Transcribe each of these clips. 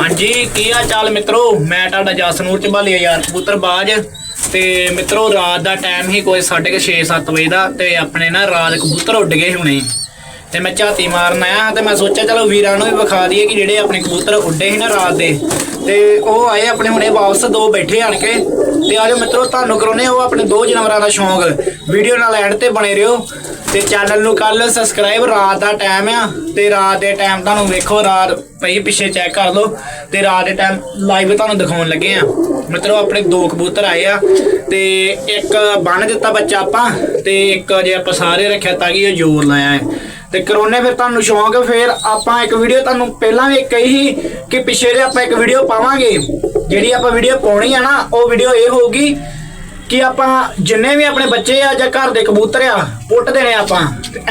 ਹਾਂਜੀ, ਕੀ ਹਾਲ ਚਾਲ ਮਿੱਤਰੋ? ਮੈਂ ਤੁਹਾਡਾ ਜਸਨੂਰ ਚਬਾਲੀ ਯਾਰ ਕਬੂਤਰ ਬਾਜ। ਤੇ ਮਿੱਤਰੋ, ਰਾਤ ਦਾ ਟਾਈਮ ਹੀ ਕੋਈ 6:30 7 ਵਜੇ ਦਾ, ਤੇ ਆਪਣੇ ਨਾ ਰਾਤ ਕਬੂਤਰ ਉੱਡ ਗਏ ਹੁਣੇ। ਤੇ ਮੈਂ ਝਾਤੀ ਮਾਰਨ ਆਇਆ ਤੇ ਮੈਂ ਸੋਚਿਆ ਚਲੋ ਵੀਰਾਂ ਨੂੰ ਵੀ ਵਿਖਾ ਦਈਏ ਕਿ ਜਿਹੜੇ ਆਪਣੇ ਕਬੂਤਰ ਉੱਡੇ ਸੀ ਨਾ ਰਾਤ ਦੇ। ਤੇ ਉਹ ਆਏ ਆਪਣੇ ਹੁਣੇ ਵਾਪਸ, ਦੋ ਬੈਠੇ ਆਣ ਕੇ। ਤੇ ਆਜੋ ਮਿੱਤਰੋ, ਤੁਹਾਨੂੰ ਕਰਾਉਨੇ ਉਹ ਆਪਣੇ ਦੋ ਜਾਨਵਰਾਂ ਦਾ ਸ਼ੌਂਕ। ਵੀਡੀਓ ਨਾਲ ਐਂਡ ਤੇ ਬਣੇ ਰਹੋ। ਤੇ ਚੈਨਲ ਨੂੰ ਕੱਲ ਸਬਸਕ੍ਰਾਈਬ ਰਾਤ ਦਾ ਟਾਈਮ ਆ, ਤੇ ਰਾਤ ਦੇ ਟਾਈਮ ਤੁਹਾਨੂੰ ਵੇਖੋ, ਰਾਤ ਪਈ ਪਿੱਛੇ ਚੈੱਕ ਕਰ ਲਓ, ਤੇ ਰਾਤ ਦੇ ਟਾਈਮ ਲਾਈਵ ਤੁਹਾਨੂੰ ਦਿਖਾਉਣ ਲੱਗੇ ਆ। ਮਤਲਬ ਆਪਣੇ ਦੋ ਕਬੂਤਰ ਆਏ ਆ, ਤੇ ਇੱਕ ਬੰਨ ਦਿੱਤਾ ਬੱਚਾ ਆਪਾਂ, ਤੇ ਇੱਕ ਜੇ ਆਪਾਂ ਸਾਰੇ ਰੱਖਿਆ ਤਾਂ ਕਿ ਉਹ ਜ਼ੋਰ ਲਾਇਆ ਹੈ। ਤੇ ਕਰੋਨੇ ਫਿਰ ਤੁਹਾਨੂੰ ਸ਼ੌਂਕ, ਫਿਰ ਆਪਾਂ ਇੱਕ ਵੀਡੀਓ ਤੁਹਾਨੂੰ ਪਹਿਲਾਂ ਵੀ ਕਹੀ ਸੀ ਕਿ ਪਿੱਛੇ ਜੇ ਆਪਾਂ ਇੱਕ ਵੀਡੀਓ ਪਾਵਾਂਗੇ, ਜਿਹੜੀ ਆਪਾਂ ਵੀਡੀਓ ਪਾਉਣੀ ਆ ਨਾ, ਉਹ ਵੀਡੀਓ ਇਹ ਹੋਊਗੀ ਕਿ ਆਪਾਂ ਜਿੰਨੇ ਵੀ ਆਪਣੇ ਬੱਚੇ ਆ ਜਾਂ ਘਰ ਦੇ ਕਬੂਤਰ ਆ, ਪੁੱਟ ਦੇਣੇ ਆਪਾਂ।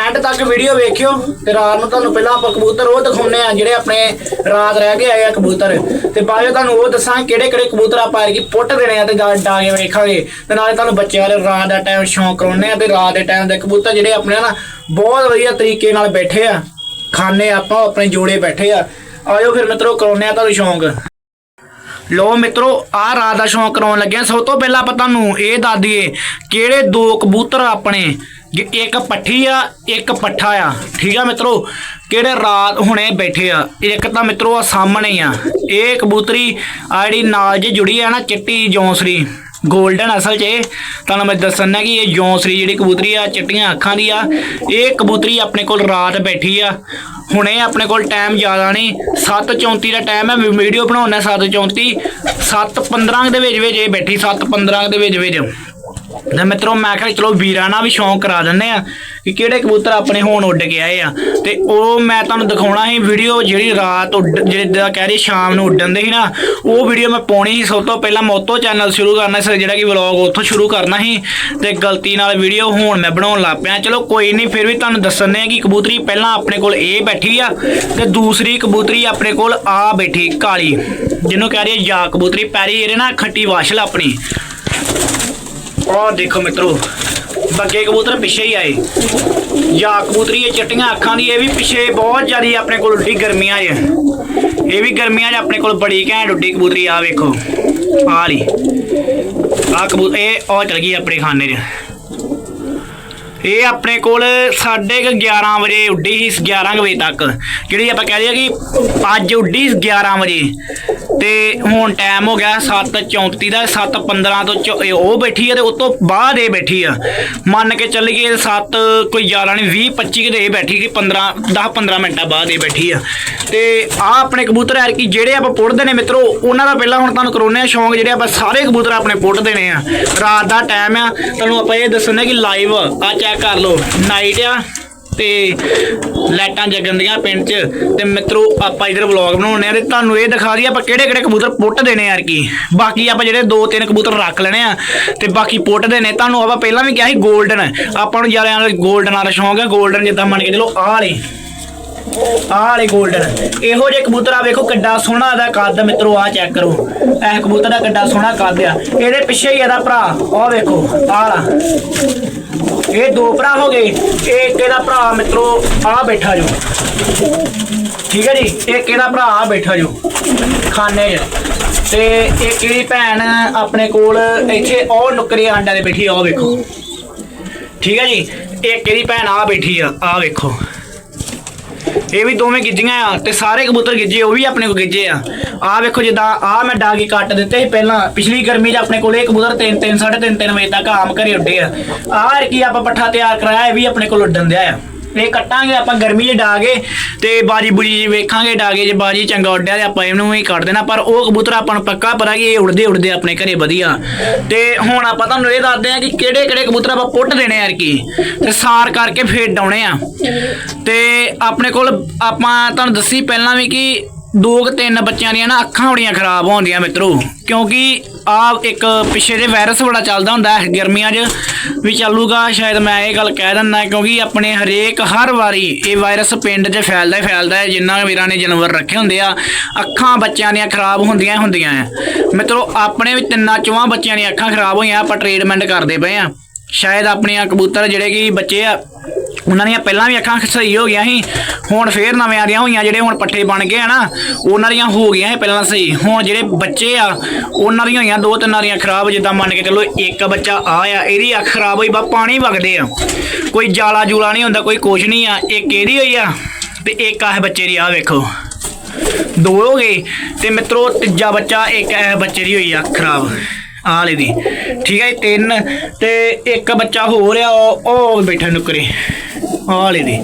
ਐਂਡ ਤੱਕ ਵੀਡੀਓ ਵੇਖਿਓ ਤੇ ਰਾਤ ਨੂੰ ਤੁਹਾਨੂੰ ਪਹਿਲਾਂ ਆਪਾਂ ਕਬੂਤਰ ਉਹ ਦਿਖਾਉਣੇ ਆ ਜਿਹੜੇ ਆਪਣੇ ਰਾਤ ਰਹਿ ਗਏ ਆਏ ਆ ਕਬੂਤਰ। ਤੇ ਬਾਅਦ ਤੁਹਾਨੂੰ ਉਹ ਦੱਸਾਂ ਕਿਹੜੇ ਕਿਹੜੇ ਕਬੂਤਰ ਆਪਾਂ ਐਰਕੀ ਪੁੱਟ ਦੇਣੇ ਆ ਤੇ ਡਾ ਵੇਖਾਂਗੇ। ਤੇ ਨਾਲੇ ਤੁਹਾਨੂੰ ਬੱਚਿਆਂ ਦੇ ਰਾਤ ਦਾ ਟਾਈਮ ਸ਼ੌਂਕ ਕਰਾਉਣੇ ਆ ਤੇ ਰਾਤ ਦੇ ਟਾਈਮ ਦੇ ਕਬੂਤਰ ਜਿਹੜੇ ਆਪਣੇ ਨਾ ਬਹੁਤ ਵਧੀਆ ਤਰੀਕੇ ਨਾਲ ਬੈਠੇ ਆ। ਖਾਣੇ ਆਪਾਂ ਆਪਣੇ ਜੋੜੇ ਬੈਠੇ ਆ। ਆਜੋ ਫਿਰ ਮਿੱਤਰੋ ਕਰਾਉਣੇ ਆ ਤੁਹਾਨੂੰ ਸ਼ੌਂਕ। ਲੋ ਮਿੱਤਰੋ ਆ ਰਾਤ ਦਾ ਸ਼ੌਂਕ ਕਰਾਉਣ ਲੱਗਿਆ ਸਭ ਤੋਂ ਪਹਿਲਾਂ ਆਪਾਂ ਤੁਹਾਨੂੰ ਇਹ ਦੱਸ ਦਈਏ, ਕਿਹੜੇ ਦੋ ਕਬੂਤਰ ਆਪਣੇ? ਇੱਕ ਪੱਠੀ ਆ, ਇੱਕ ਪੱਠਾ ਆ। ਠੀਕ ਆ ਮਿੱਤਰੋ? ਕਿਹੜੇ ਰਾਤ ਹੁਣੇ ਬੈਠੇ ਆ? ਇੱਕ ਤਾਂ ਮਿੱਤਰੋ ਆ ਸਾਹਮਣੇ ਆ। ਇਹ ਕਬੂਤਰੀ ਆ ਨਾਲ ਜੇ ਜੁੜੀ ਆ ਨਾ, ਚਿੱਟੀ ਜੌਂਸਰੀ। ਗੋਲਡਨ ਅਸਲ 'ਚ ਇਹ। ਤੁਹਾਨੂੰ ਮੈਂ ਦੱਸਣਾ ਕਿ ਇਹ ਜੌਂਸਰੀ ਜਿਹੜੀ ਕਬੂਤਰੀ ਆ, ਚਿੱਟੀਆਂ ਅੱਖਾਂ ਦੀ ਆ। ਇਹ ਕਬੂਤਰੀ ਆਪਣੇ ਕੋਲ ਰਾਤ ਬੈਠੀ ਆ। ਹੁਣੇ ਆਪਣੇ ਕੋਲ ਟਾਈਮ ਜ਼ਿਆਦਾ ਨਹੀਂ। 7:34 ਦਾ ਟਾਈਮ ਹੈ ਵੀਡੀਓ ਬਣਾਉਣਾ 7:34 7:15 ਦੇ ਵਿੱਚ ਵਿੱਚ ਇਹ ਬੈਠੀ 7:15 ਦੇ ਵਿੱਚ ਵਿੱਚ। ਤੇ ਮਿੱਤਰੋ, ਮੈਂ ਕਿਹਾ ਚਲੋ ਵੀਰਾਂ ਨਾਲ ਵੀ ਸ਼ੌਂਕ ਕਰਾ ਦਿੰਦੇ ਆ ਕਿ ਕਿਹੜੇ ਕਬੂਤਰ ਆਪਣੇ ਹੁਣ ਉੱਡ ਕੇ ਆਏ ਆ। ਤੇ ਉਹ ਮੈਂ ਤੁਹਾਨੂੰ ਦਿਖਾਉਣਾ ਸੀ ਵੀਡੀਓ ਜਿਹੜੀ ਰਾਤ ਉੱਡ, ਜਿਹੜਾ ਕਹਿ ਰਹੀ ਸ਼ਾਮ ਨੂੰ ਉੱਡਣ ਦੇ ਸੀ ਨਾ, ਉਹ ਵੀਡੀਓ ਮੈਂ ਪਾਉਣੀ ਸੀ। ਸਭ ਤੋਂ ਪਹਿਲਾਂ ਮੋਤੋ ਚੈਨਲ ਸ਼ੁਰੂ ਕਰਨਾ ਸੀ, ਜਿਹੜਾ ਕਿ ਵਲੌਗ ਉੱਥੋਂ ਸ਼ੁਰੂ ਕਰਨਾ ਸੀ ਤੇ ਗਲਤੀ ਨਾਲ ਵੀਡੀਓ ਹੁਣ ਮੈਂ ਬਣਾਉਣ ਲੱਗ ਪਿਆ। ਚਲੋ ਕੋਈ ਨਹੀਂ, ਫਿਰ ਵੀ ਤੁਹਾਨੂੰ ਦੱਸਣੇ ਆ ਕਿ ਕਬੂਤਰੀ ਪਹਿਲਾਂ ਆਪਣੇ ਕੋਲ ਇਹ ਬੈਠੀ ਆ ਤੇ ਦੂਸਰੀ ਕਬੂਤਰੀ ਆਪਣੇ ਕੋਲ ਆ ਬੈਠੀ ਕਾਲੀ, ਜਿਹਨੂੰ ਕਹਿ ਰਹੀ ਹੈ ਯਾ ਕਬੂਤਰੀ। ਪੈਰੀ ਇਹਦੇ ਨਾਲ ਖੱਟੀ ਵਾਸ਼ਲ ਆਪਣੀ। ਔਰ ਦੇਖੋ ਮਿੱਤਰੋ, ਬੱਗੇ ਕਬੂਤਰ ਪਿੱਛੇ ਹੀ ਆਏ। ਜਾਂ ਕਬੂਤਰੀ ਇਹ ਚਿੱਟੀਆਂ ਅੱਖਾਂ ਦੀ, ਇਹ ਵੀ ਪਿੱਛੇ ਬਹੁਤ ਜ਼ਿਆਦੀ ਆਪਣੇ ਕੋਲ ਉੱਡੀ ਗਰਮੀਆਂ 'ਚ ਇਹ ਵੀ ਗਰਮੀਆਂ 'ਚ ਆਪਣੇ ਕੋਲ ਬੜੀ ਘੈਂਟ ਉੱਡੀ ਕਬੂਤਰੀ ਆ ਵੇਖੋ ਆ ਲਈ ਆ ਕਬੂਤਰ ਇਹ ਉਹ ਚਲ ਗਈ ਆਪਣੇ ਖਾਨੇ 'ਚ। ਇਹ ਆਪਣੇ ਕੋਲ 11:30 ਵਜੇ ਉੱਡੀ ਸੀ 11 ਕੁ ਵਜੇ ਤੱਕ। ਜਿਹੜੀ ਆਪਾਂ ਕਹਿ ਦਈਏ ਕਿ ਅੱਜ ਉੱਡੀ ਸੀ 11 ਵਜੇ। ਤੇ ਹੁਣ ਟਾਈਮ ਹੋ ਗਿਆ 7:34 ਦਾ 7:15 ਤੋਂ ਚੌ- ਉਹ ਬੈਠੀ ਆ ਤੇ ਉਸ ਤੋਂ ਬਾਅਦ ਇਹ ਬੈਠੀ ਆ। ਮੰਨ ਕੇ ਚੱਲੀਏ 7 ਕੋਈ ਜ਼ਿਆਦਾ ਨਹੀਂ 20 25 ਕਿਤੇ ਇਹ ਬੈਠੀ ਕਿ 15 10 15 ਮਿੰਟਾਂ ਬਾਅਦ ਇਹ ਬੈਠੀ ਆ। ਤੇ ਆ ਆਪਣੇ ਕਬੂਤਰ ਯਾਰ ਕਿ ਜਿਹੜੇ ਆਪਾਂ ਪੁੱਟਦੇ ਨੇ ਮਿੱਤਰੋ, ਉਹਨਾਂ ਦਾ ਪਹਿਲਾਂ ਹੁਣ ਤੁਹਾਨੂੰ ਕਰਾਉਣੇ ਆ ਸ਼ੌਂਕ, ਜਿਹੜੇ ਆਪਾਂ ਸਾਰੇ ਕਬੂਤਰ ਆਪਣੇ ਪੁੱਟ ਦੇਣੇ ਆ। ਰਾਤ ਦਾ ਟਾਈਮ ਆ, ਤੁਹਾਨੂੰ ਆਪਾਂ ਇਹ ਦੱਸਣਾ ਕਿ ਲਾਈਵ ਆ ਚੈੱਕ ਕਰ ਲਓ। ਨਾਈਟ ਆ ਤੇ ਲਾਈਟਾਂ ਜਗੰਦੀਆਂ ਪਿੰਡ 'ਚ। ਤੇ ਮਿੱਤਰੋ, ਆਪਾਂ ਇਧਰ ਵਲੌਗ ਬਣਾਉਣੇ ਆ ਤੇ ਤੁਹਾਨੂੰ ਇਹ ਦਿਖਾ ਦਈਏ ਆਪਾਂ ਕਿਹੜੇ ਕਿਹੜੇ ਕਬੂਤਰ ਪੁੱਟ ਦੇਣੇ ਯਾਰ ਕੀ ਬਾਕੀ ਆਪਾਂ ਜਿਹੜੇ ਦੋ ਤਿੰਨ ਕਬੂਤਰ ਰੱਖ ਲੈਣੇ ਆ ਤੇ ਬਾਕੀ ਪੁੱਟ ਦੇਣੇ। ਤੁਹਾਨੂੰ ਆਪਾਂ ਪਹਿਲਾਂ ਵੀ ਕਿਹਾ ਸੀ 골ਡਨ ਆਪਾਂ ਨੂੰ ਯਾਰ 골ਡਨ ਨਾਲ ਸ਼ੌਂਕ ਹੈ 골ਡਨ ਜਿੱਦਾਂ ਮੰਨ ਕੇ ਚਲੋ ਆਹ ਵਾਲੇ। ਆਹ ਵਾਲੇ 골ਡਨ ਇਹੋ ਜਿਹੇ ਕਬੂਤਰ ਆ ਵੇਖੋ ਕਿੱਡਾ ਸੋਹਣਾ ਦਾ ਕੱਦ ਮਿੱਤਰੋ ਆ ਚੈੱਕ ਕਰੋ। ਇਹ ਕਬੂਤਰ ਦਾ ਕਿੱਡਾ ਸੋਹਣਾ ਕੱਦ ਆ। ਇਹਦੇ ਪਿੱਛੇ ਹੀ ਇਹਦਾ ਭਰਾ, ਆਹ ਵੇਖੋ, ਆਹ ਇਹ ਦੋ ਭਰਾ ਹੋ ਗਏ। ਇਹ ਇੱਕ ਇਹਦਾ ਭਰਾ ਮਿੱਤਰੋ, ਆ ਬੈਠਾ ਜੋ। ਠੀਕ ਹੈ ਜੀ? ਇੱਕ ਇਹਦਾ ਭਰਾ ਆ ਬੈਠਾ ਜੋ। ਖਾਨੇ 'ਚ। ਤੇ ਇੱਕ ਇਹਦੀ ਭੈਣ ਆਪਣੇ ਕੋਲ ਇੱਥੇ ਉਹ ਨੁਕਰੇ ਆਂਡਾਂ ਦੇ ਬੈਠੀ ਆ, ਉਹ ਵੇਖੋ। ਠੀਕ ਹੈ ਜੀ? ਇੱਕ ਇਹਦੀ ਭੈਣ ਆ ਬੈਠੀ ਆ ਆ ਵੇਖੋ। ਇਹ ਵੀ ਦੋਵੇਂ ਗਿੱਜੀਆਂ ਆ ਤੇ ਸਾਰੇ ਕਬੂਤਰ ਗਿੱਜੇ ਉਹ ਵੀ ਆਪਣੇ ਕੋਲ ਗਿੱਜੇ ਆ। ਆ ਵੇਖੋ ਜਿੱਦਾਂ ਆ ਮੈਂ ਡਾਗੀ ਕੱਟ ਦਿੱਤੇ ਸੀ ਪਹਿਲਾਂ। ਪਿਛਲੀ ਗਰਮੀ 'ਚ ਆਪਣੇ ਕੋਲ ਇਹ ਕਬੂਤਰ 3 3 3.5 3 ਵਜੇ ਤੱਕ ਆਮ ਘਰੇ ਉੱਡੇ ਆ। ਆਹ ਕੀ ਆਪਾਂ ਪੱਠਾ ਤਿਆਰ ਕਰਾਇਆ, ਇਹ ਵੀ ਆਪਣੇ ਕੋਲ ਉੱਡਣ ਦਿਆ ਆ। ਇਹ ਕੱਟਾਂਗੇ, ਆਪਾਂ ਗਰਮੀ 'ਚ ਡਾਗੇ ਤੇ ਬਾਜੀ ਬੁਜੀ ਵੇਖਾਂਗੇ ਡਾਗੇ ਜੇ ਬਾਜੀ ਚੰਗਾ ਉੱਡਿਆ ਤੇ ਆਪਾਂ ਇਹਨੂੰ ਹੀ ਕੱਢ ਦੇਣਾ। ਪਰ ਉਹ ਕਬੂਤਰ ਆਪਾਂ ਨੂੰ ਪੱਕਾ ਪਤਾ ਕਿ ਇਹ ਉੜਦੇ ਉੜਦੇ ਆਪਣੇ ਘਰੇ ਵਧੀਆ। ਤੇ ਹੁਣ ਆਪਾਂ ਤੁਹਾਨੂੰ ਇਹ ਦੱਸਦੇ ਆ ਕਿ ਕਿਹੜੇ ਕਿਹੜੇ ਕਬੂਤਰ ਆਪਾਂ ਪੁੱਟ ਦੇਣੇ ਯਾਰ ਕੀ ਤੇ ਸਾਰ ਕਰਕੇ ਫੇਰ ਡਾਉਣੇ ਆ। ਤੇ ਆਪਣੇ ਕੋਲ ਆਪਾਂ ਤੁਹਾਨੂੰ ਦੱਸੀ ਪਹਿਲਾਂ ਵੀ ਕਿ ਦੋ ਕੁ ਤਿੰਨ ਬੱਚਿਆਂ ਦੀਆਂ ਨਾ ਅੱਖਾਂ ਬੜੀਆਂ ਖਰਾਬ ਹੋਣਦੀਆਂ ਮਿੱਤਰੋ। ਕਿਉਂਕਿ ਆ ਇੱਕ ਪਿੱਛੇ ਦੇ ਵਾਇਰਸ ਬੜਾ ਚੱਲਦਾ ਹੁੰਦਾ ਹੈ ਗਰਮੀਆਂ 'ਚ, ਵੀ ਚੱਲੂਗਾ, ਸ਼ਾਇਦ ਮੈਂ ਇਹ ਗੱਲ ਕਹਿ ਦਿੰਦਾ ਕਿਉਂਕਿ ਆਪਣੇ ਹਰੇਕ, ਹਰ ਵਾਰੀ ਇਹ ਵਾਇਰਸ ਪਿੰਡ 'ਚ ਫੈਲਦਾ ਹੀ ਫੈਲਦਾ ਹੈ, ਜਿੰਨਾ ਵੀਰਾਂ ਨੇ ਜਾਨਵਰ ਰੱਖੇ ਹੁੰਦੇ ਆ, ਅੱਖਾਂ ਬੱਚਿਆਂ ਦੀਆਂ ਖਰਾਬ ਹੁੰਦੀਆਂ ਹੀ ਹੁੰਦੀਆਂ ਆ ਮਿੱਤਰੋ, ਆਪਣੇ ਵੀ ਤਿੰਨਾਂ ਚੋਹਾਂ ਬੱਚਿਆਂ ਦੀਆਂ ਅੱਖਾਂ ਖਰਾਬ ਹੋਈਆਂ, ਆਪਾਂ ਟ੍ਰੀਟਮੈਂਟ ਕਰਦੇ ਪਏ ਆ ਸ਼ਾਇਦ ਆਪਣੀਆਂ ਕਬੂਤਰ ਜਿਹੜੇ ਕਿ ਬੱਚੇ ਆ ਉਹਨਾਂ ਦੀਆਂ ਪਹਿਲਾਂ ਵੀ ਅੱਖਾਂ ਸਹੀ ਹੋ ਗਈਆਂ ਸੀ ਹੁਣ ਫੇਰ ਨਵੇਂ ਦੀਆਂ ਹੋਈਆਂ ਜਿਹੜੇ ਹੁਣ ਪੱਠੇ ਬਣ ਗਏ ਆ ਨਾ ਉਹਨਾਂ ਦੀਆਂ ਹੋ ਗਈਆਂ ਸੀ ਪਹਿਲਾਂ ਸਹੀ। ਹੁਣ ਜਿਹੜੇ ਬੱਚੇ ਆ ਉਹਨਾਂ ਦੀਆਂ ਹੋਈਆਂ ਦੋ ਤਿੰਨਾਂ ਦੀਆਂ ਖਰਾਬ ਜਿੱਦਾਂ ਮੰਨ ਕੇ ਚੱਲੋ ਇੱਕ ਬੱਚਾ ਆ ਆ ਇਹਦੀ ਅੱਖ ਖਰਾਬ ਹੋਈ ਬਾ ਪਾਣੀ ਵਗਦੇ ਆ। ਕੋਈ ਜਾਲਾ ਜੂਲਾ ਨਹੀਂ ਹੁੰਦਾ ਕੋਈ ਕੁਛ ਨਹੀਂ ਆ ਇੱਕ ਇਹਦੀ ਹੋਈ ਆ ਤੇ ਇੱਕ ਆਹ ਬੱਚੇ ਦੀ ਆ ਵੇਖੋ। ਦੋ ਹੋ ਗਏ ਤੇ ਮਿੱਤਰੋ ਤੀਜਾ ਬੱਚਾ ਇੱਕ ਇਹ ਬੱਚੇ ਦੀ ਹੋਈ ਆ ਖਰਾਬ ਆਲੇ ਦੀ। ਠੀਕ ਹੈ ਜੀ, ਤਿੰਨ ਤੇ ਇੱਕ ਬੱਚਾ ਹੋ ਰਿਹਾ ਉਹ ਉਹ ਬੈਠਾ ਨੁਕਰੇ। ਆਹ ਦੀ।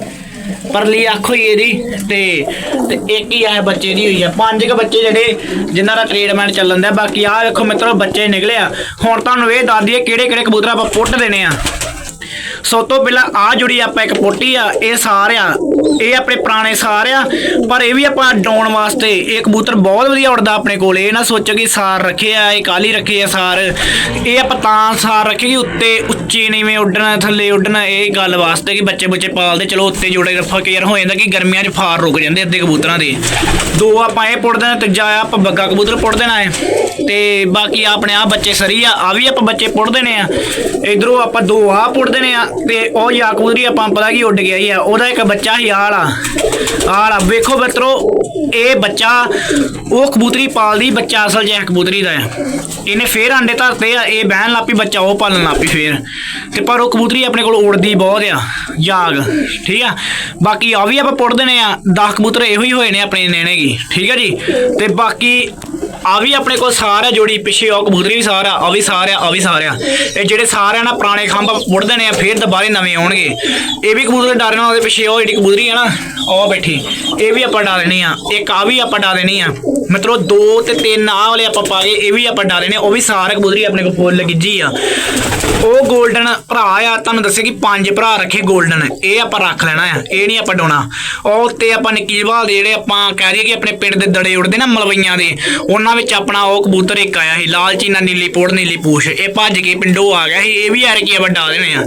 ਪਰਲੀ ਅੱਖ ਹੋਈ ਇਹਦੀ ਤੇ ਤੇ ਇੱਕ ਹੀ ਆ ਬੱਚੇ ਦੀ ਹੋਈ ਹੈ ਪੰਜ ਕ ਬੱਚੇ ਜਿਹੜੇ ਜਿਨ੍ਹਾਂ ਦਾ ਟ੍ਰੀਟਮੈਂਟ ਚੱਲਣ ਦਾ ਬਾਕੀ ਆਹ ਵੇਖੋ ਮਿੱਤਰੋ, ਬੱਚੇ ਨਿਕਲੇ ਆ। ਹੁਣ ਤੁਹਾਨੂੰ ਇਹ ਦੱਸ ਦਈਏ ਕਿਹੜੇ ਕਿਹੜੇ ਕਬੂਤਰ ਆਪਾਂ ਪੁੱਟ ਦੇਣੇ ਆ। ਸਭ ਤੋਂ ਪਹਿਲਾਂ ਆ ਜੁੜੀ ਆਪਾਂ ਇੱਕ ਪੋਟੀ ਆ, ਇਹ ਸਾਰ ਆ। ਇਹ ਆਪਣੇ ਪੁਰਾਣੇ ਸਾਰ ਆ, ਪਰ ਇਹ ਵੀ ਆਪਾਂ ਡਾਉਣ ਵਾਸਤੇ ਇਹ ਕਬੂਤਰ ਬਹੁਤ ਵਧੀਆ ਉੜਦਾ ਆਪਣੇ ਕੋਲ। ਇਹ ਨਾ ਸੋਚੋ ਕਿ ਸਾਰ ਰੱਖੇ ਆ, ਇਹ ਕਾਲੀ ਰੱਖੇ ਆ ਸਾਰ। ਇਹ ਆਪਾਂ ਤਾਂ ਸਾਰ ਰੱਖੇ ਕਿ ਉੱਤੇ ਉੱਚੇ ਨੀਵੇਂ ਉੱਡਣਾ, ਥੱਲੇ ਉੱਡਣਾ, ਇਹ ਗੱਲ ਵਾਸਤੇ ਕਿ ਬੱਚੇ ਬੱਚੇ ਪਾਲਦੇ। ਚਲੋ ਉੱਤੇ ਜੋੜੇ ਰੱਖਾ ਕੇ ਯਾਰ ਹੋ ਜਾਂਦਾ ਕਿ ਗਰਮੀਆਂ 'ਚ ਫਾਰ ਰੁਕ ਜਾਂਦੇ ਅੱਧੇ ਕਬੂਤਰਾਂ ਦੇ। ਦੋ ਆਪਾਂ ਇਹ ਪੁੱਟ ਦੇਣਾ, ਤੀਜਾ ਆਪਾਂ ਬੱਗਾ ਕਬੂਤਰ ਪੁੱਟ ਦੇਣਾ ਹੈ। ਤੇ ਬਾਕੀ ਆਪਣੇ ਆ ਬੱਚੇ ਸਰੀ ਆ ਆ ਵੀ ਆਪਾਂ ਬੱਚੇ ਪੁੱਟ ਦੇਣੇ ਆ। ਇਧਰੋਂ ਆਪਾਂ ਦੋ ਆ ਪੁੱਟ ਦੇਣੇ ਆ, ਤੇ ਉਹ ਯਾਕੂਦਰੀ ਆਪਾਂ ਪਤਾ ਕੀ ਉੱਡ ਗਿਆ ਹੀ ਆ। ਉਹਦਾ ਇੱਕ ਬੱਚਾ ਹੀ ਆਲਾ ਆਲਾ ਵੇਖੋ ਮਿੱਤਰੋ, ਇਹ ਬੱਚਾ, ਉਹ ਕਬੂਤਰੀ ਪਾਲਦੀ, ਬੱਚਾ ਅਸਲ ਜਿਹਾ ਕਬੂਤਰੀ ਦਾ ਆ ਇਹਨੇ ਫੇਰ ਆਂਡੇ ਧਰਤੇ ਆ, ਇਹ ਬਹਿਣ ਲੱਪੀ ਬੱਚਾ ਉਹ ਪਾਲਣ ਲੱਪੀ ਫੇਰ। ਤੇ ਪਰ ਉਹ ਕਬੂਤਰੀ ਆਪਣੇ ਕੋਲ ਉੜਦੀ ਬਹੁਤ ਆ, ਜਾਗ। ਠੀਕ ਆ? ਬਾਕੀ ਆ ਵੀ ਆਪਾਂ ਪੁੱਟ ਦੇਣੇ ਆ 10 ਕਬੂਤਰ ਇਹੋ ਹੀ ਹੋਏ ਨੇ ਆਪਣੇ ਨੇਣੇ ਕੀ। ਠੀਕ ਆ ਜੀ? ਤੇ ਬਾਕੀ ਆ ਵੀ ਆਪਣੇ ਕੋਲ ਸਾਰਾ ਜੋੜੀ, ਪਿੱਛੇ ਉਹ ਕਬੂਤਰੀ ਵੀ ਸਾਰਾ ਆ ਵੀ ਸਾਰਾ ਆ ਵੀ ਸਾਰਾ ਇਹ ਜਿਹੜੇ ਸਾਰਿਆਂ ਨਾਲ ਪੁਰਾਣੇ ਖੰਭ ਮੁੜਦੇ ਦੇਣੇ ਆ ਫੇਰ ਦੁਬਾਰੇ ਨਵੇਂ ਆਉਣਗੇ। ਇਹ ਵੀ ਕਬੂਤਰ ਡਰ ਨਾਲ ਉਹਦੇ ਪਿੱਛੇ ਉਹ ਜਿਹੜੀ ਕਬੂਤਰੀ ਆ ਨਾ, ਉਹ ਬੈਠੀ। ਇਹ ਵੀ ਆਪਾਂ ਡਾ ਦੇਣੀ ਆ। ਇੱਕ ਆ ਵੀ ਆਪਾਂ ਡਾ ਦੇਣੀ ਆ। ਮਿੱਤਰੋ, ਦੋ ਤੇ ਤਿੰਨ ਆ ਵਾਲੇ ਆਪਾਂ ਪਾ ਕੇ ਇਹ ਵੀ ਆਪਾਂ ਡਾ ਦੇਣੇ ਉਹ ਵੀ ਸਾਰਾ ਕਬੂਤਰੀ ਆਪਣੇ ਕੋਲ ਫੁੱਲ ਗਿੱਜੀ ਆ। ਉਹ 골ਡਨ ਭਰਾ ਆ, ਤੁਹਾਨੂੰ ਦੱਸਿਆ ਕਿ ਪੰਜ ਭਰਾ ਰੱਖੇ 골ਡਨ ਇਹ ਆਪਾਂ ਰੱਖ ਲੈਣਾ ਆ, ਇਹ ਨਹੀਂ ਆਪਾਂ ਡਾਉਣਾ। ਉਹ ਉੱਤੇ ਆਪਾਂ ਨਿੱਕੀ ਜਵਾਲ ਦੇ ਜਿਹੜੇ ਆਪਾਂ ਕਹਿ ਦਈਏ ਕਿ ਆਪਣੇ ਪਿੰਡ ਦੇ ਦੜੇ ਉੜਦੇ ਨਾ, ਮਲਵਈਆਂ ਦੇ, ਉਹਨਾਂ ਵਿੱਚ ਆਪਣਾ ਉਹ ਕਬੂਤਰ ਇੱਕ ਆਇਆ ਸੀ, ਲਾਲ ਚੀਨਾ ਨੀਲੀ ਪੋੜ, ਨੀਲੀ ਪੂਛ। ਇਹ ਭੱਜ ਕੇ ਪਿੰਡੋਂ ਆ ਗਿਆ ਸੀ, ਇਹ ਵੀ ਯਾਰ ਕੀ ਆਪਾਂ ਡਾ ਦੇਣੇ ਆ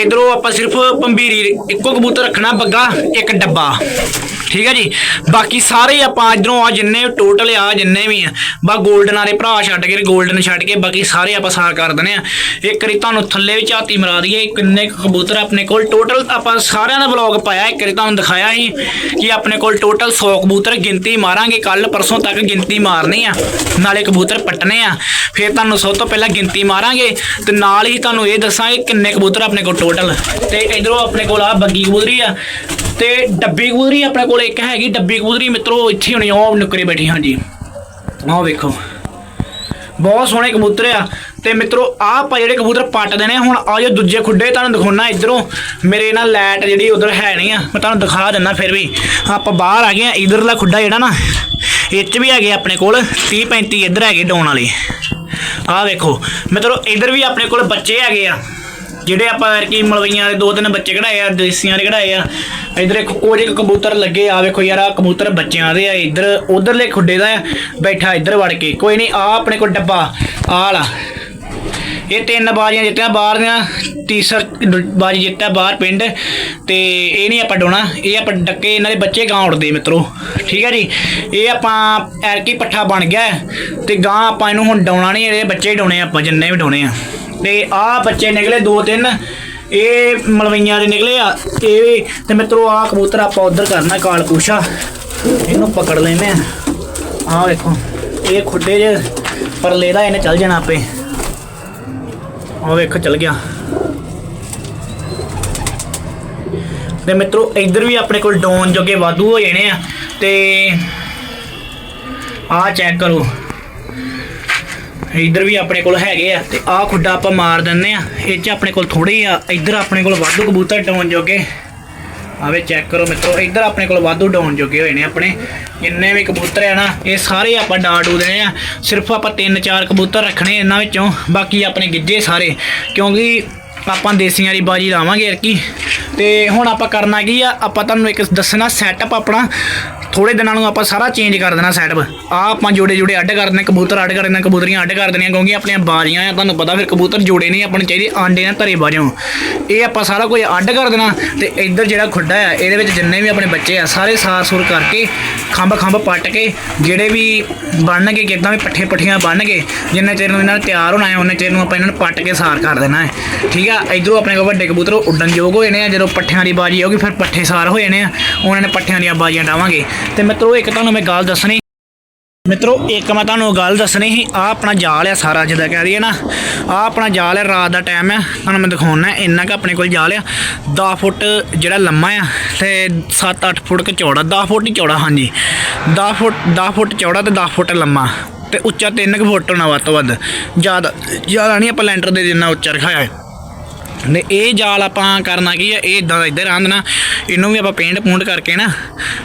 ਇਧਰੋਂ ਆਪਾਂ ਸਿਰਫ ਪੰਬੀਰੀ, ਇੱਕੋ ਕਬੂਤਰ ਰੱਖਣਾ ਬੱਗਾ, ਇੱਕ ਡੱਬਾ। ਠੀਕ ਹੈ ਜੀ? ਬਾਕੀ ਸਾਰੇ ਆਪਾਂ ਇਧਰੋਂ ਆ ਜਿੰਨੇ ਟੋਟਲ ਆ, ਜਿੰਨੇ ਵੀ ਆ, ਬਾ 골ਡਨ ਵਾਲੇ ਭਰਾ ਛੱਡ ਕੇ 골ਡਨ ਛੱਡ ਕੇ ਬਾਕੀ ਸਾਰੇ ਆਪਾਂ ਸਾਰ ਕਰ ਦਨੇ ਆ। ਇੱਕ ਵਾਰੀ ਤੁਹਾਨੂੰ ਥੱਲੇ ਵੀ ਝਾਤੀ ਮਰਾ ਦਈਏ, ਕਿੰਨੇ ਕੁ ਕਬੂਤਰ ਆਪਣੇ ਕੋਲ ਟੋਟਲ ਆਪਾਂ ਸਾਰਿਆਂ ਦਾ ਵਲੌਗ ਪਾਇਆ, ਇੱਕ ਵਾਰੀ ਤੁਹਾਨੂੰ ਦਿਖਾਇਆ ਸੀ ਕਿ ਆਪਣੇ ਕੋਲ ਟੋਟਲ 100 ਕਬੂਤਰ ਗਿਣਤੀ ਮਾਰਾਂਗੇ ਕੱਲ ਪਰਸੋਂ ਤੱਕ ਗਿਣਤੀ ਮਾਰਨੀ ਆ, ਨਾਲੇ ਕਬੂਤਰ ਪੱਟਨੇ ਆ। ਫਿਰ ਤੁਹਾਨੂੰ ਸਭ ਤੋਂ ਪਹਿਲਾਂ ਗਿਣਤੀ ਮਾਰਾਂਗੇ ਤੇ ਨਾਲ ਹੀ ਤੁਹਾਨੂੰ ਇਹ ਦੱਸਾਂਗੇ ਕਿੰਨੇ ਕਬੂਤਰ ਆਪਣੇ ਕੋਲ ਟੋਟਲ ਤੇ ਇਧਰੋਂ ਆਪਣੇ ਕੋਲ ਆ ਬੱਗੀ ਕਬੂਤਰੀ ਆ ਤੇ ਡੱਬੀ ਕਬੂਤਰੀ ਆਪਣੇ ਕੋਲ ਇੱਕ ਹੈਗੀ ਡੱਬੀ ਕਬੂਤਰੀ ਮਿੱਤਰੋ ਇੱਥੇ ਹੋਣੀ ਉਹ ਨੁਕਰੇ ਬੈਠੀ ਹਾਂਜੀ। ਆਹ ਵੇਖੋ। ਬਹੁਤ ਸੋਹਣੇ ਕਬੂਤਰ ਆ। ਤੇ ਮਿੱਤਰੋ ਆਹ ਆਪਾਂ ਜਿਹੜੇ ਕਬੂਤਰ ਪੱਟ ਦੇਣੇ ਆ, ਹੁਣ ਆ ਜੋ ਦੂਜੇ ਖੁੱਡੇ ਤੁਹਾਨੂੰ ਦਿਖਾਉਣਾ ਇਧਰੋਂ। ਮੇਰੇ ਨਾਲ ਲਾਈਟ ਜਿਹੜੀ ਉਧਰ ਹੈ ਨਹੀਂ ਆ ਮੈਂ ਤੁਹਾਨੂੰ ਦਿਖਾ ਦਿੰਦਾ ਫਿਰ ਵੀ। ਆਪਾਂ ਬਾਹਰ ਆ ਗਏ ਆ ਇਧਰਲਾ ਖੁੱਡਾ ਜਿਹੜਾ ਨਾ ਇਹ 'ਚ ਵੀ ਹੈਗੇ ਆਪਣੇ ਕੋਲ 30 35 ਇੱਧਰ ਹੈਗੇ ਡਾਉਣ ਵਾਲੇ। ਆਹ ਵੇਖੋ ਮਿੱਤਰੋ ਇਧਰ ਵੀ ਆਪਣੇ ਕੋਲ ਬੱਚੇ ਹੈਗੇ ਆ। ਜਿਹੜੇ ਆਪਾਂ ਕੀ ਮਲਵਈਆਂ ਦੇ ਦੋ ਤਿੰਨ ਬੱਚੇ ਕਢਾਏ ਆ, ਦੇਸੀਆਂ ਦੇ ਕਢਾਏ ਆ, ਇਧਰ ਇੱਕ ਕੁਝ ਕੁ ਕਬੂਤਰ ਲੱਗੇ ਆ ਵੇਖੋ ਯਾਰ ਆ ਕਬੂਤਰ ਬੱਚਿਆਂ ਦੇ ਆ, ਇਧਰ ਉਧਰਲੇ ਖੁੱਡੇ ਦਾ ਆ ਬੈਠਾ ਇਧਰ ਵੜ ਕੇ। ਕੋਈ ਨਹੀਂ ਆ ਆਪਣੇ ਕੋਲ ਡੱਬਾ ਆਲਾ ਇਹ ਤਿੰਨ ਬਾਜ਼ੀਆਂ ਜਿੱਤਿਆ, ਬਾਹਰ ਦੀਆਂ, ਤੀਸਰ ਬਾਜੀ ਜਿੱਤਿਆ ਬਾਹਰ ਪਿੰਡ, ਤੇ ਇਹ ਨਹੀਂ ਆਪਾਂ ਡੋਣਾ ਇਹ ਆਪਾਂ ਡੱਕੇ ਇਹਨਾਂ ਦੇ ਬੱਚੇ ਗਾਂ ਉੜਦੇ ਮਿੱਤਰੋ। ਠੀਕ ਹੈ ਜੀ? ਇਹ ਆਪਾਂ ਐਰਕੀ ਪੱਠਾ ਬਣ ਗਿਆ, ਤੇ ਗਾਂ ਆਪਾਂ ਇਹਨੂੰ ਹੁਣ ਡਾਉਣਾ ਨਹੀਂ, ਇਹਦੇ ਬੱਚੇ ਡਾਉਣੇ ਆ ਆਪਾਂ, ਜਿੰਨੇ ਵੀ ਡਾਉਣੇ ਆ। ਤੇ ਆਹ ਬੱਚੇ ਨਿਕਲੇ ਦੋ ਤਿੰਨ, ਇਹ ਮਲਵਈਆਂ ਦੇ ਨਿਕਲੇ ਆ, ਇਹ ਤੇ ਮਿੱਤਰੋ ਆਹ ਕਬੂਤਰ ਆਪਾਂ ਉਧਰ ਕਰਨਾ ਕਾਲਕੂਸ਼ਾ ਇਹਨੂੰ ਪਕੜ ਲੈਨੇ ਆ। ਆਹ ਵੇਖੋ, ਇਹ ਖੁੱਡੇ ਜੇ ਪਰਲੇ ਦਾ ਇਹਨੇ ਚੱਲ ਜਾਣਾ ਆਪੇ। ਉਹ ਵੇਖੋ, ਚੱਲ ਗਿਆ। ਤੇ ਮਿੱਤਰੋ, ਇੱਧਰ ਵੀ ਆਪਣੇ ਕੋਲ ਡੋਨ ਜੋਗੇ ਵਾਧੂ ਹੋ ਜਾਣੇ ਆ, ਤੇ ਆਹ ਚੈੱਕ ਕਰੋ। ਇੱਧਰ ਵੀ ਆਪਣੇ ਕੋਲ ਹੈਗੇ ਆ ਤੇ ਆਹ ਖੁੱਡਾ ਆਪਾਂ ਮਾਰ ਦਿੰਨੇ ਆ। ਇਹ ਚ ਆਪਣੇ ਕੋਲ ਥੋੜੇ ਆ। ਇੱਧਰ ਆਪਣੇ ਕੋਲ ਵਾਧੂ ਕਬੂਤਰ ਡਾਉਣ ਜੋਗੇ। ਆਵੇ ਚੈੱਕ ਕਰੋ ਮਿੱਤਰੋ, ਇੱਧਰ ਆਪਣੇ ਕੋਲ ਵਾਧੂ ਡਾਉਣ ਜੋਗੇ ਹੋਏ ਨੇ ਆਪਣੇ। ਜਿੰਨੇ ਵੀ ਕਬੂਤਰ ਆ ਨਾ, ਇਹ ਸਾਰੇ ਆਪਾਂ ਡਾਂ ਡੂ ਦੇਣੇ ਆ। ਸਿਰਫ ਆਪਾਂ ਤਿੰਨ ਚਾਰ ਕਬੂਤਰ ਰੱਖਣੇ ਇਹਨਾਂ ਵਿੱਚੋਂ। ਬਾਕੀ ਆਪਣੇ ਗਿੱਜੇ ਸਾਰੇ। ਕਿਉਂਕਿ ਆਪਾਂ ਦੇਸੀਆਂ ਦੀ ਬਾਜੀ ਲਾਵਾਂਗੇ ਯਾਰ ਤੇ ਹੁਣ ਆਪਾਂ ਕਰਨਾ ਕੀ ਆ, ਆਪਾਂ ਤੁਹਾਨੂੰ ਇੱਕ ਦੱਸਣਾ ਸੈਟਅਪ ਆਪਣਾ। ਥੋੜੇ ਦਿਨਾਂ ਨੂੰ ਆਪਾਂ ਸਾਰਾ ਚੇਂਜ ਕਰ ਦੇਣਾ ਸੈਟਅਪ ਆ ਆਪਾਂ ਜੋੜੇ ਜੋੜੇ ਅੱਡ ਕਰ ਦੇਣੇ, ਕਬੂਤਰ ਅੱਡ ਕਰ ਦੇਣੇ, ਕਬੂਤਰੀਆਂ ਅੱਡ ਕਰ ਦੇਣੀਆਂ, ਕਿਉਂਕਿ ਆਪਣੀਆਂ ਬਾਰੀਆਂ ਆ, ਤੁਹਾਨੂੰ ਪਤਾ ਫਿਰ ਕਬੂਤਰ ਜੋੜੇ ਨਹੀਂ ਆਪਾਂ ਨੂੰ ਚਾਹੀਦੇ, ਆਂਡੇ ਨਾਲ ਧਰੇ ਬਾਜੋਂ। ਇਹ ਆਪਾਂ ਸਾਰਾ ਕੁਝ ਅੱਡ ਕਰ ਦੇਣਾ ਤੇ ਇੱਧਰ ਜਿਹੜਾ ਖੁੱਡਾ ਆ, ਇਹਦੇ ਵਿੱਚ ਜਿੰਨੇ ਵੀ ਆਪਣੇ ਬੱਚੇ ਆ, ਸਾਰੇ ਸਾਰ ਸੂਰ ਕਰਕੇ ਖੰਭ ਖੰਭ ਪੱਟ ਕੇ, ਜਿਹੜੇ ਵੀ ਬਣਨਗੇ ਕਿਦਾਂ ਵੀ ਪੱਠੇ ਪੱਠੀਆਂ ਬਣਨਗੇ ਜਿੰਨੇ ਚਿਰ ਨੂੰ ਇਹਨਾਂ ਨੇ ਤਿਆਰ ਹੋਣਾ ਹੈ, ਉਹਨੇ ਚਿਰ ਨੂੰ ਆਪਾਂ ਇਹਨਾਂ ਨੂੰ ਪੱਟ ਕੇ ਸਾਰ ਕਰ ਦੇਣਾ ਹੈ। ਠੀਕ ਆ? ਆ ਇਧਰੋਂ ਆਪਣੇ ਕੋਲ ਵੱਡੇ ਕਬੂਤਰ ਉੱਡਣ ਯੋਗ ਹੋਏ ਨੇ ਜਦੋਂ ਪੱਠਿਆਂ ਦੀ ਬਾਜੀ ਆਊਗੀ, ਫਿਰ ਪੱਠੇ ਸਾਰ ਹੋ ਜਾਣੇ ਆ, ਉਹਨਾਂ ਨੇ ਪੱਠਿਆਂ ਦੀਆਂ ਬਾਜੀਆਂ ਡਾਵਾਂਗੇ ਤੇ ਮਿੱਤਰੋ, ਇੱਕ ਤੁਹਾਨੂੰ ਮੈਂ ਗੱਲ ਦੱਸਣੀ ਮਿੱਤਰੋ, ਇੱਕ ਮੈਂ ਤੁਹਾਨੂੰ ਗੱਲ ਦੱਸਣੀ ਸੀ ਆ ਆਪਣਾ ਜਾਲ ਆ ਸਾਰਾ ਜਿੱਦਾਂ ਕਹਿ ਦਈਏ ਨਾ। ਆ ਆਪਣਾ ਜਾਲ ਆ, ਰਾਤ ਦਾ ਟਾਈਮ ਆ। ਤੁਹਾਨੂੰ ਮੈਂ ਦਿਖਾਉਣਾ, ਇੰਨਾ ਕਿ ਆਪਣੇ ਕੋਲ ਜਾਲ ਆ। 10 ਫੁੱਟ ਜਿਹੜਾ ਲੰਮਾ ਆ, ਤੇ 7-8 ਫੁੱਟ ਕੁ ਚੌੜਾ 10 ਫੁੱਟ ਹੀ ਚੌੜਾ, ਹਾਂਜੀ। 10 ਫੁੱਟ 10 ਫੁੱਟ ਚੌੜਾ ਤੇ 10 ਫੁੱਟ ਲੰਮਾ, ਤੇ ਉੱਚਾ 3 ਫੁੱਟ ਹੋਣਾ ਵੱਧ ਤੋਂ ਵੱਧ। ਜ਼ਿਆਦਾ ਜ਼ਿਆਦਾ ਨਹੀਂ ਆਪਾਂ ਲੈਂਟਰ ਦੇ ਜਿੰਨਾ ਉੱਚਾ ਰਖਾਇਆ ਹੈ ਨੇ ਇਹ ਜਾਲ ਆਪਾਂ ਕਰਨਾ ਕੀ ਆ, ਇਹ ਇਦਾਂ ਦਾ ਇੱਧਰ ਆਂਦਣਾ ਇਹਨੂੰ ਵੀ ਆਪਾਂ ਪੇਂਟ ਪੂੰਟ ਕਰਕੇ ਨਾ,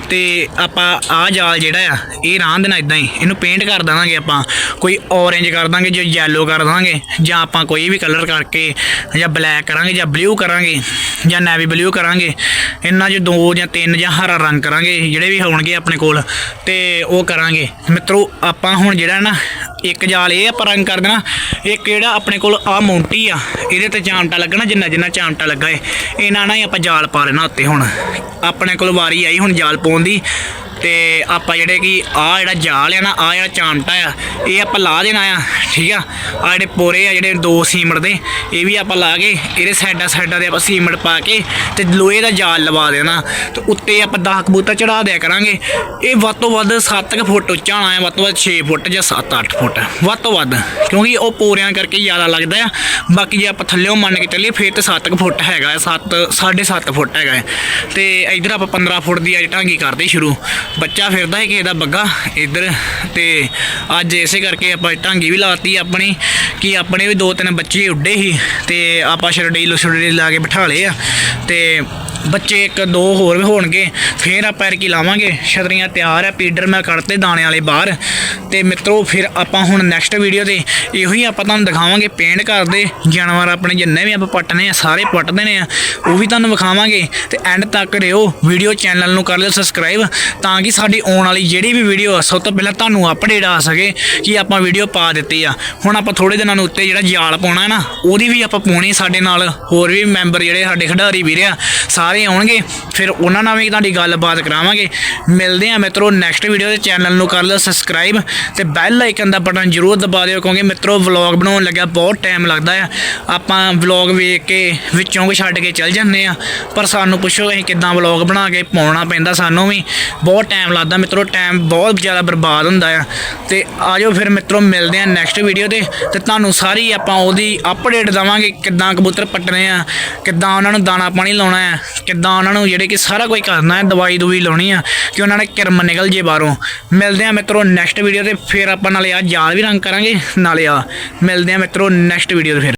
ਤੇ ਆਪਾਂ ਆਹ ਜਾਲ ਜਿਹੜਾ ਆ, ਇਹ ਰਾਂ ਦੇਣਾ ਇਦਾਂ ਹੀ, ਇਹਨੂੰ ਪੇਂਟ ਕਰ ਦਾਂਗੇ ਆਪਾਂ। ਕੋਈ orange ਕਰ ਦਾਂਗੇ, ਜਾਂ ਯੈਲੋ ਕਰ ਦਾਂਗੇ, ਜਾਂ ਆਪਾਂ ਕੋਈ ਵੀ ਕਲਰ ਕਰਕੇ, ਜਾਂ ਬਲੈਕ ਕਰਾਂਗੇ, ਜਾਂ ਬਲੂ ਕਰਾਂਗੇ, ਜਾਂ ਨੈਵੀ ਬਲੂ ਕਰਾਂਗੇ, ਇਹਨਾਂ 'ਚ ਦੋ ਜਾਂ ਤਿੰਨ ਜਾਂ ਹਰਾ ਰੰਗ ਕਰਾਂਗੇ, ਜਿਹੜੇ ਵੀ ਹੋਣਗੇ ਆਪਣੇ ਕੋਲ, ਤੇ ਉਹ ਕਰਾਂਗੇ। ਮਿੱਤਰੋ, ਆਪਾਂ ਹੁਣ ਜਿਹੜਾ ਨਾ ਇੱਕ ਜਾਲ ਇਹ ਆਪਾਂ ਰੰਗ ਕਰ ਦੇਣਾ। ਇੱਕ ਜਿਹੜਾ ਆਪਣੇ ਕੋਲ ਆ ਮੌਂਟੀ ਆ। ਇਹਦੇ ਤੇ ਚਾਮਟਾ ਲੱਗਣਾ, ਜਿੰਨਾ ਜਿੰਨਾ ਚਾਮਟਾ ਲੱਗਾ ਏ। ਇਹਨਾਂ ਨਾਲ ਹੀ ਆਪਾਂ ਜਾਲ ਪਾ ਲੈਣਾ ਉੱਤੇ ਹੁਣ। ਆਪਣੇ ਕੋਲ ਵਾਰੀ ਆਈ ਹੁਣ ਜਾਲ ਪਾਉਣ ਦੀ। ਤੇ ਆਪਾਂ ਜਿਹੜੇ ਕਿ ਆ ਜਿਹੜਾ ਜਾਲ ਆ ਨਾ ਆ ਜਿਹੜਾ ਚਾਮਟਾ ਆ, ਇਹ ਆਪਾਂ ਲਾ ਦੇਣਾ ਆ, ਠੀਕ ਆ? ਆ ਜਿਹੜੇ ਪੋਰੇ ਆ, ਜਿਹੜੇ ਦੋ ਸੀਮਟ ਦੇ, ਇਹ ਵੀ ਆਪਾਂ ਲਾ ਕੇ ਇਹਦੇ ਸਾਈਡਾਂ ਸਾਈਡਾਂ ਦੇ ਆਪਾਂ ਸੀਮਟ ਪਾ ਕੇ ਤੇ ਲੋਹੇ ਦਾ ਜਾਲ ਲਵਾ ਦੇਣਾ। ਤੇ ਉੱਤੇ ਆਪਾਂ 10 ਕਬੂਤਰ ਚੜਾ ਦਿਆ ਕਰਾਂਗੇ। ਇਹ ਵੱਧ ਤੋਂ ਵੱਧ 7 ਫੁੱਟ ਉੱਚਾ ਹੋਣਾ ਹੈ ਵੱਧ ਤੋਂ ਵੱਧ 6 ਫੁੱਟ ਜਾਂ 7-8 ਫੁੱਟ। ਵੱਧ ਤੋਂ ਵੱਧ, ਕਿਉਂਕਿ ਉਹ ਪੋਰਿਆਂ ਕਰਕੇ ਜ਼ਿਆਦਾ ਲੱਗਦਾ ਆ। ਬਾਕੀ ਜੇ ਆਪਾਂ ਥੱਲੇੋਂ ਮੰਨ ਕੇ ਚੱਲੀਏ, ਫਿਰ ਤੇ 7 ਫੁੱਟ ਹੈਗਾ ਹੈ 7 7.5 ਫੁੱਟ ਹੈਗਾ ਹੈ ਤੇ ਇਧਰ ਆਪਾਂ 15 ਫੁੱਟ ਦੀ ਅੱਜ ਢਾਂਗੀ ਕਰਦੇ ਸ਼ੁਰੂ। ਬੱਚਾ ਫਿਰਦਾ ਹੈ ਕਿਸੇ ਦਾ ਬੱਗਾ ਇੱਧਰ ਤੇ ਅੱਜ ਇਸੇ ਕਰਕੇ ਆਪਾਂ ਢਾਂਗੀ ਵੀ ਲਾਤੀ ਆਪਣੀ ਕਿ ਆਪਣੇ ਵੀ ਦੋ ਤਿੰਨ ਬੱਚੇ ਉੱਡੇ ਸੀ ਤੇ ਆਪਾਂ ਸ਼ਰਡੀ ਲੁਸ਼ੜੀ ਲਾ ਕੇ ਬਿਠਾ ਲਏ ਆ ਤੇ ਬੱਚੇ ਇੱਕ ਦੋ ਹੋਰ ਵੀ ਹੋਣਗੇ, ਫੇਰ ਆਪਾਂ ਐਰਕੀ ਲਾਵਾਂਗੇ। ਛਤਰੀਆਂ ਤਿਆਰ ਆ, ਪੀਡਰ ਮੈਂ ਕੱਢਤੇ ਦਾਣੇ ਵਾਲੇ ਬਾਹਰ ਤੇ ਮਿੱਤਰੋ, ਫਿਰ ਆਪਾਂ ਹੁਣ ਨੈਕਸਟ ਵੀਡੀਓ ਤੇ ਇਹੋ ਹੀ ਆਪਾਂ ਤੁਹਾਨੂੰ ਦਿਖਾਵਾਂਗੇ ਪੇਂਟ ਕਰਦੇ ਜਾਨਵਰ ਆਪਣੇ ਜਿੰਨੇ ਵੀ ਆਪਾਂ ਪੱਟਨੇ ਆ, ਸਾਰੇ ਪੱਟ ਦੇਣੇ ਆ, ਉਹ ਵੀ ਤੁਹਾਨੂੰ ਵਿਖਾਵਾਂਗੇ। ਤੇ ਐਂਡ ਤੱਕ ਰਿਓ ਵੀਡੀਓ ਚੈਨਲ ਨੂੰ ਕਰ ਲਿਓ ਸਬਸਕ੍ਰਾਈਬ ਤਾਂ ਕਿ ਸਾਡੀ ਆਉਣ ਵਾਲੀ ਜਿਹੜੀ ਵੀ ਵੀਡੀਓ ਆ, ਸਭ ਤੋਂ ਪਹਿਲਾਂ ਤੁਹਾਨੂੰ ਅਪਡੇਟ ਆ ਸਕੇ ਕਿ ਆਪਾਂ ਵੀਡੀਓ ਪਾ ਦਿੱਤੀ ਆ। ਹੁਣ ਆਪਾਂ ਥੋੜੇ ਦਿਨਾਂ ਨੂੰ ਉੱਤੇ ਜਿਹੜਾ ਜਾਲ ਪਾਉਣਾ ਹੈ ਨਾ, ਉਹਦੀ ਵੀ ਆਪਾਂ ਪਾਉਣੀ ਸਾਡੇ ਨਾਲ, ਹੋਰ ਵੀ ਮੈਂਬਰ ਜਿਹੜੇ ਸਾਡੇ ਖਿਡਾਰੀ ਵੀਰ ਆ, ਸਾਰੇ ਆਉਣਗੇ। ਫਿਰ ਉਹਨਾਂ ਨਾਲ ਵੀ ਤੁਹਾਡੀ ਗੱਲਬਾਤ ਕਰਾਵਾਂਗੇ। ਮਿਲਦੇ ਆ ਮਿੱਤਰੋ ਨੈਕਸਟ ਵੀਡੀਓ ਦੇ ਚੈਨਲ ਨੂੰ ਕਰ ਲਿਓ ਸਬਸਕ੍ਰਾਈਬ ਤੇ ਬੈਲ ਆਈਕਨ ਦਾ ਬਟਨ ਜ਼ਰੂਰ ਦਬਾ ਦਿਓ, ਕਿਉਂਕਿ ਮਿੱਤਰੋ ਵਲੌਗ ਬਣਾਉਣ ਲੱਗਿਆ, ਬਹੁਤ ਟਾਈਮ ਲੱਗਦਾ ਆ। ਆਪਾਂ ਵਲੌਗ ਵੇਖ ਕੇ ਵਿੱਚੋਂ ਵੀ ਛੱਡ ਕੇ ਚੱਲ ਜਾਂਦੇ ਆ, ਪਰ ਸਾਨੂੰ ਪੁੱਛੋ ਅਸੀਂ ਕਿੱਦਾਂ ਵਲੌਗ ਬਣਾ ਕੇ ਪਾਉਣਾ ਪੈਂਦਾ ਸਾਨੂੰ ਵੀ। ਬਹੁਤ ਟਾਈਮ ਲੱਗਦਾ, ਮਿੱਤਰੋ ਟਾਈਮ ਬਹੁਤ ਜ਼ਿਆਦਾ ਬਰਬਾਦ ਹੁੰਦਾ ਆ। ਤੇ ਆਜੋ ਫਿਰ ਮਿੱਤਰੋ, ਮਿਲਦੇ ਆ ਨੈਕਸਟ ਵੀਡੀਓ ਤੇ। ਤੇ ਤੁਹਾਨੂੰ ਸਾਰੀ ਆਪਾਂ ਉਹਦੀ ਅਪਡੇਟ ਦਵਾਂਗੇ, ਕਿੱਦਾਂ ਕਬੂਤਰ ਪੱਟਣੇ ਆ, ਕਿੱਦਾਂ ਉਹਨਾਂ ਨੂੰ ਦਾਣਾ ਪਾਣੀ ਲਾਉਣਾ ਹੈ ਕਿੱਦਾਂ ਉਹਨਾਂ ਨੂੰ ਜਿਹੜੇ ਕਿ ਸਾਰਾ ਕੁਝ ਕਰਨਾ ਹੈ ਦਵਾਈ ਦਵਾਈ ਲਾਉਣੀ ਆ, ਕਿ ਉਹਨਾਂ ਨੇ ਕਿਰਮ ਨਿਕਲ ਜੇ ਬਾਹਰੋਂ। ਮਿਲਦੇ ਆ ਮਿੱਤਰੋ ਨੈਕਸਟ ਵੀਡੀਓ ਤੇ। ਫਿਰ ਆਪਾਂ ਨਾਲੇ ਆ ਜਾਲ ਵੀ ਰੰਗ ਕਰਾਂਗੇ। ਨਾਲੇ ਆ ਮਿਲਦੇ ਆ ਮਿੱਤਰੋ ਨੈਕਸਟ ਵੀਡੀਓ ਤੇ ਫਿਰ।